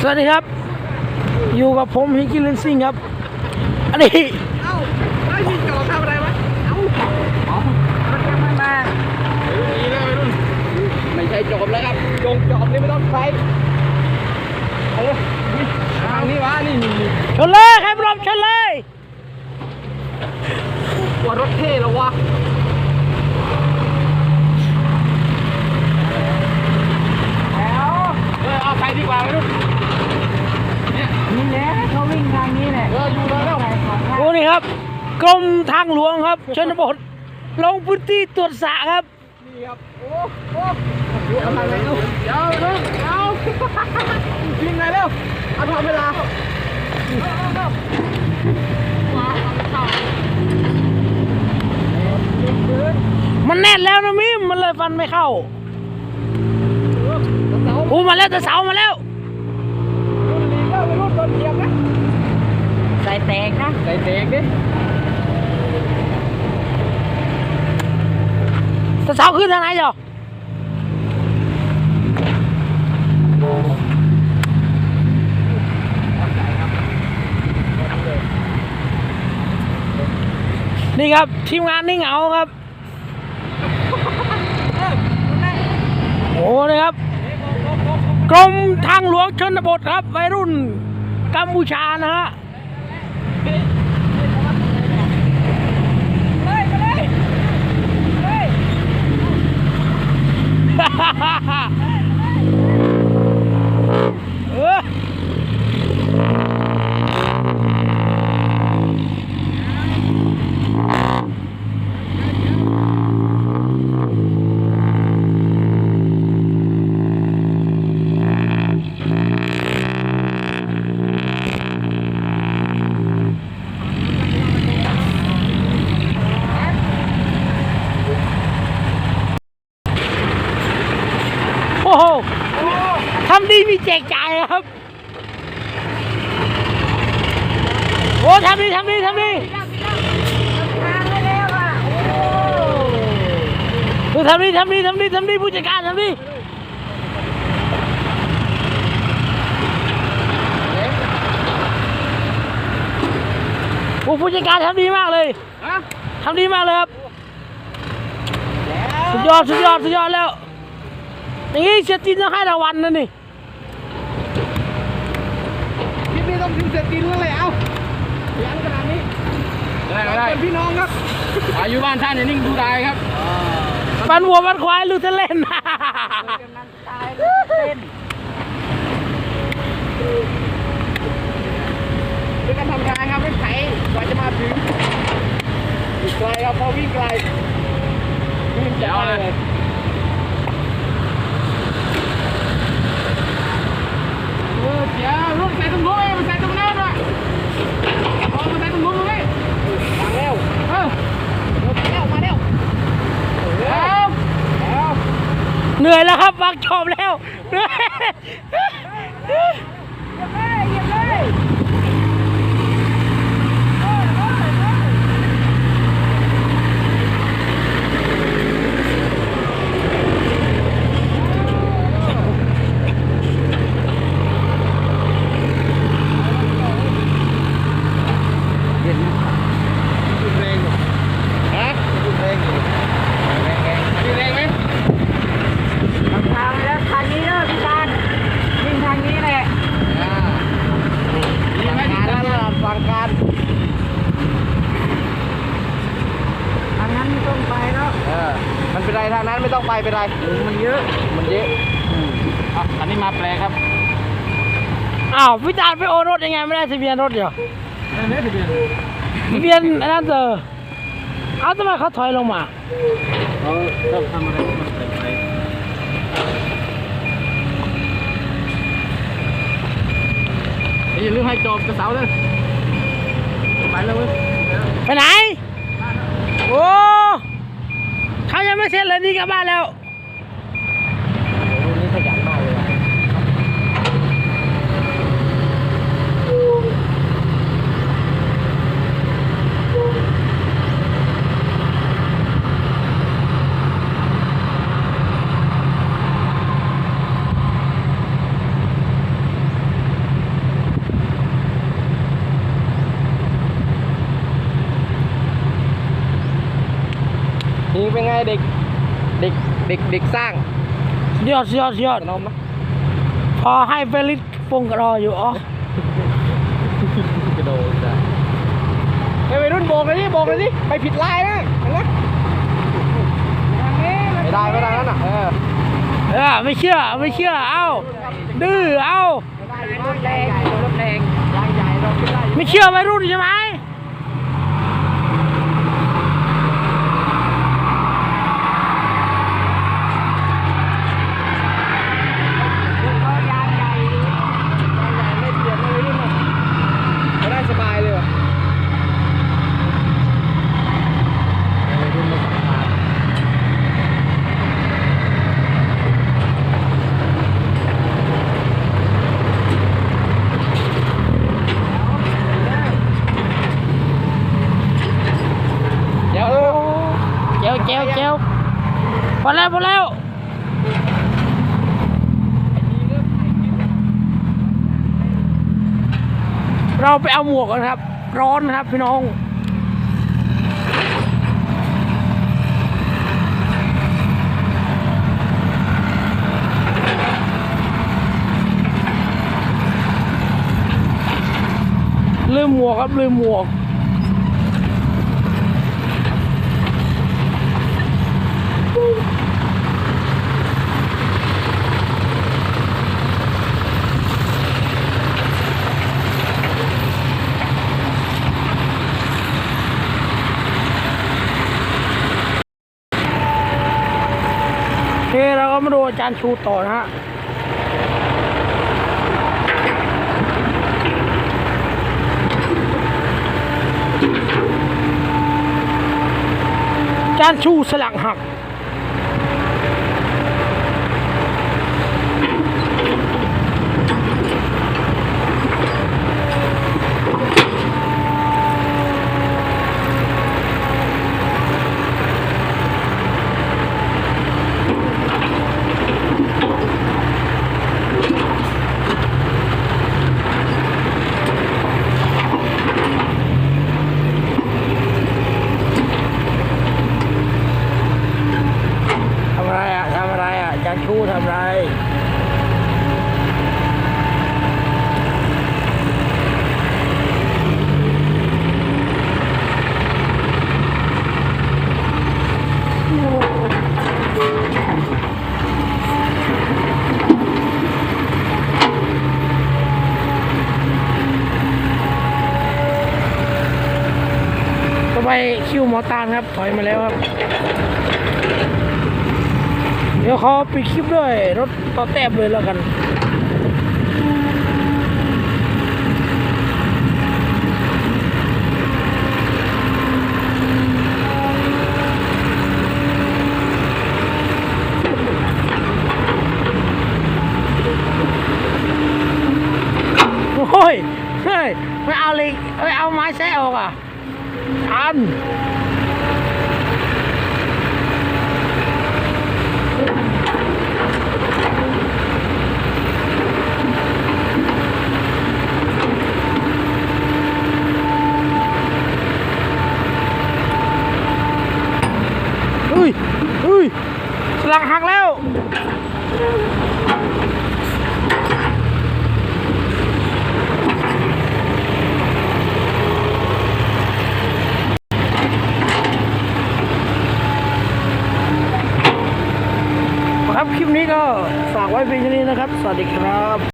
สวัสดีครับ อยู่กับผมฮิกิเลนซิงครับ อันนี้เอ้าไม่มีจอบทำอะไรวะเอ้าอ๋อมันยังไม่มาดีนะไม่รุ่นไม่ใช่จอบแล้วครับจงจอบนี่ไม่ต้องใช้เอาเลยทางนี้วะนี่นี่นี่ชนเลยใครพร้อมชนเลยกลัวรถเท่แล้ววะแล้วเออเอาไปดีกว่าไม่รุ่นเนี่ยนี่แหละเขาวิ่งทางนี้แหละเอออยู่เลยแล้ว โอ้ นี่ครับกรมทางหลวงครับ ชนบทลงพื้นที่ตรวจสระครับนี่ครับโอ้โอ้เอามาเลยวเดี๋ยวเร็วเดี๋ยววิ่งไงเร็วเอาทำเวลามันแน่นแล้วนะมิมมันเลยฟันไม่เข้าโอ้มาแล้วแต่เสามาแล้ว ใส่ แตกนะใส่แตกดิแต่เสาขึ้นทางไหนจ๊ะนี่ครับ ทีมงานนี่เหงาครับ โอ้นะครับกรมทางหลวงชนบทครับ วัยรุ่นกัมพูชานะฮะ เออโอ้โหทำดีมีแจกจ่ายนะครับ โอ้ ทำดีทำดีทำดีเออทำดีทำดีทำดีทำดีผู้จัดการทำดีโอ้ผู้จัดการทำดีมากเลยฮะทำดีมากเลยครับ สุดยอด สุดยอด สุดยอดแล้วอย่างนี้เสียจินต้องให้รางวัลนะนี่คลิปนี้ต้องถึงเสร็จกินแล้วเลยเอา ยันขนาดนี้ได้ได้เป็นพี่น้องครับ อายุบ้านท่านอย่านิ่งดูได้ครับปันวัวปันควายลูกทะเล่นตายเต้นด้วยการทำงานครับรถไถกว่าจะมาถึงอีกไกลครับพอวิ่งไกลวิ่งเจ๋วเลยเออเจ๋วรถใส่ตรงนู้นเองมันใส่ตรงนั้นด้วยเอามาใส่ตรงนู้นเลยมาเร็วเออมาเร็วมาเร็วเร็วเร็ว เหนื่อยแล้วครับฟังจ บแล้วเหนื่อย เย็นนะรุนแรงอยู่ฮะรุนแรงอยู่แรงแรงรุนแรงไหม ทางแล้วทางนี้เด้อพี่การวิ่งทางนี้แหละ อ่าดีไหมดีแล้วนะฟังการทางนั้นไม่ต้องไปแล้วเออมันเป็นไรทางนั้นไม่ต้องไปเป็นไรมันเยอะ มันเยอะอะอันนี้มาแปลครับอ้าวพี่จานไปโอนรถยังไงไม่ได้ทะเบียนรถเดี๋ยวอันนี้ทะเบียนทะเบียนอันนั้นเจอเอาทำไมเขาถอยลงมาเขาชอบทำอะไรมันแปลกไปอย่าลืมให้จอบกระเสาเลย ไปแล้วเว้ยไปไหน โอ้เขายังไม่เสร็จเลยนี่กลับบ้านแล้ว นี่ขยันมากเลย เป็นไงเด็กเด็กเด็กเด็กสร้างยอดยอดยอดขนมไหมพอให้เฟลิสปงกรออยู่อ๋อกระโดดได้ไปวัยรุ่นโบกเลยดิโบกเลยดิไปผิดลายนะเห็นไหมไม่ได้ไม่ได้นั่นน่ะเออเออไม่เชื่อไม่เชื่อเอ้าดื้อเอ้ารถแรงรถแรงยางใหญ่เราขึ้นได้ไม่เชื่อวัยรุ่นใช่ไหม เขายางใหญ่ ไม่เปลี่ยนเลยรุ่นไม่ได้สบายเลยว่ะรุ่นไม่สำคัญเดี๋ยวเออ เจ้าเจ้าเจ้าพ อแล้วพอแล้วเราไปเอาหมวกกันครับ ร้อนครับพี่น้องลืมหมวกครับลืมหมวก โอเคเราก็มา ดูอาจารย์ชูต่อนะฮะอาจารย์ชูสลักหัก ทำอะไรอะ ทำอะไรอะ อาจารย์ชูทำอะไร ต่อไป คิวหมอตานครับ ถอยมาแล้วครับ เดี๋ยวเขาปิดคลิปด้วย รถต่อแตบเลยแล้วกัน โอ้ย เฮ้ย ไม่เอาเลยไม่เอาไม้แซะออกอะ ทัน อุ้ย อุ้ย สลักหักแล้ว ครับ คลิปนี้ก็ฝากไว้เพียงเท่านี้นะครับ ส วัสดีครับ